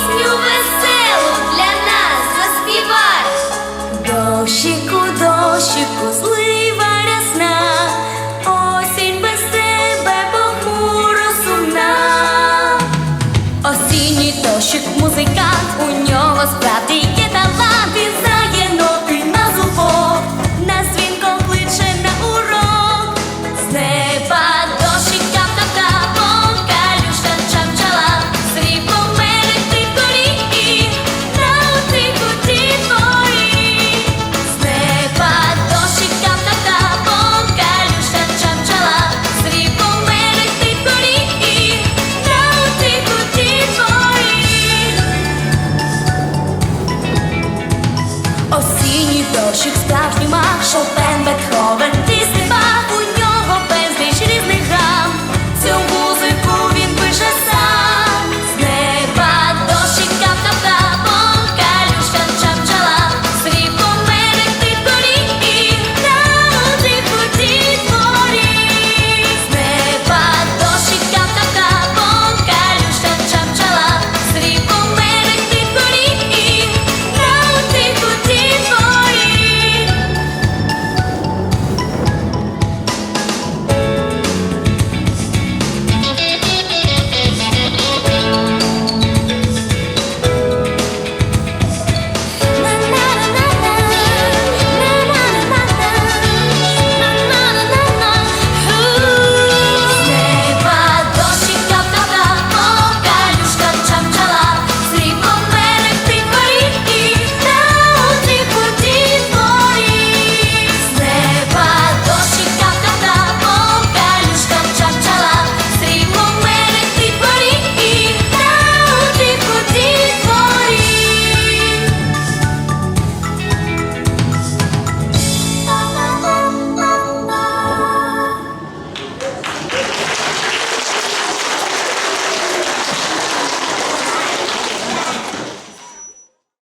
пісню веселу для нас заспівай. Дощику, дощику, злива рясна, осінь без тебе похмуро сумна. Осінній дощик музикант у нього справді є дощик справжній мах, Шопен, Бетховен,